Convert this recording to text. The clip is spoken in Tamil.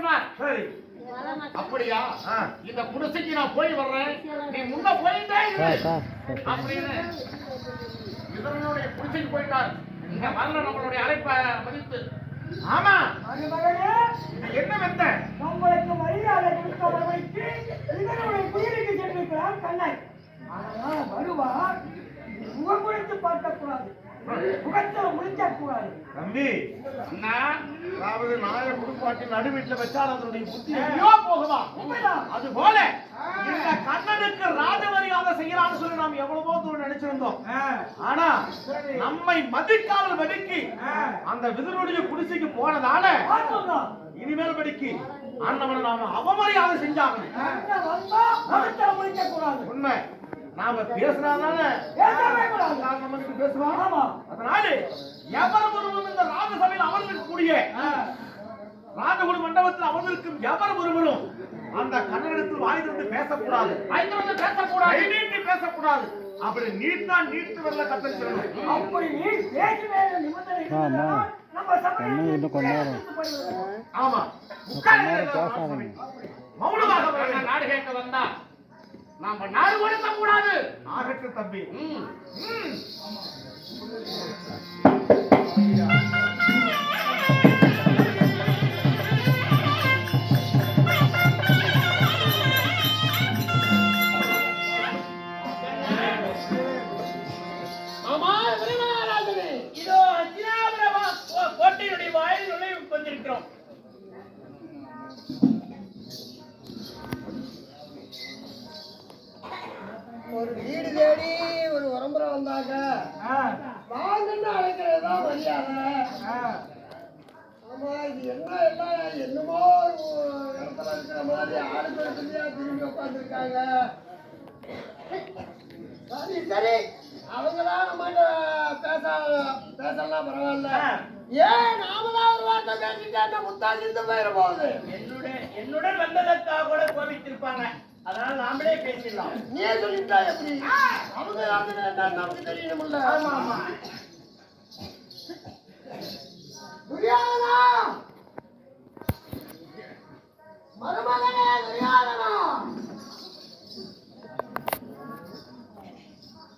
சொன்னார் சரி. அப்படியா. இந்த குடிசைக்கு நான் போய் வர்றேன். நீ முன்ன போயிட்டே இரு. அப்படின்னு இதனுடைய குடிசைக்கு போயிட்டார். இங்க வரல நம்மளுடைய அழைப்பை மதித்து. ஆமா. என்ன வெத்த உங்களுக்கு மரியாதை கொடுத்தவர்களுக்கு இதனுடைய குயிலுக்கு சென்றிருக்கிறார் கண்ணன் அதனால் வருவார் முகம் கொடுத்து பார்க்கக்கூடாது. முகத்தில் முடிக்கக்கூடாது தம்பி. அண்ணா. அதாவது நாய குடுப்பாட்டின் நடுவீட்டுல வச்சால் அதனுடைய புத்தி போகுமா? உண்மைதான். அது போல. இந்த கண்ணனுக்கு ராஜமரியாதை செய்யலாம்னு சொல்லி நாம் எவ்வளவோ தூரம் நினைச்சிருந்தோம். ஆனா நம்மை மதிக்காமல் வெடுக்கி அந்த விதனுடைய குடிசைக்கு போனதால இனிமேல் வெடுக்கி அண்ணவனை நாம அவமரியாதை செஞ்சாங்க உண்மை. நாம பேசினாதானே? பேசுவோம் ஆமா. அதனால எவர் ஒருவரும் இந்த ராஜசபையில் அமர்ந்திருக்கக்கூடிய ராஜகுடி மண்டபத்தில் அமர்ந்திருக்கும் எவர் ஒருவரும் அந்த கன்னடத்தில் வாய் திறந்து பேசக்கூடாது. ஐந்து வந்து பேசக்கூடாது. நீட்டி பேசக்கூடாது. அப்படி நீட்டா நீட்டு வரல கத்தரிச்சிடணும் அப்படி நீ பேச நிபந்தனை நம்ம இன்னும் கொஞ்ச நேரம். ஆமா. பேசாதீங்க. மௌனமாக. நாடு கேட்க வந்தா நாம நாடு கொடுக்க கூடாது. ஆகட்டும் தம்பி. இதோ அத்தியாபுரமா கோட்டையுடைய வாயில் நுழைவு கொண்டிருக்கிறோம் ஒரு வீடு தேடி ஒரு உரம்பரை வந்தாங்க. வாங்கன்னு அழைக்கிறது தான் மரியாதை ஆமா இது என்ன என்ன என்னமோ இடத்துல இருக்கிற மாதிரி ஆடு பெருக்கலையா திரும்பி உட்காந்துருக்காங்க சரி சரி. அவங்களாம் நம்மகிட்ட பேச பேசலாம் பரவாயில்ல. ஏன் நாம தான் ஒரு வார்த்தை பேசிட்டா அந்த முத்தாஜி போயிட போகுது? என்னுடன் என்னுடன் வந்ததற்காக கூட அதனால நாமளே பேசிடலாம். நீ சொல்லிட்டா எப்படி? அவங்க நமக்கு தெரியணும்ல ஆமா ஆமா.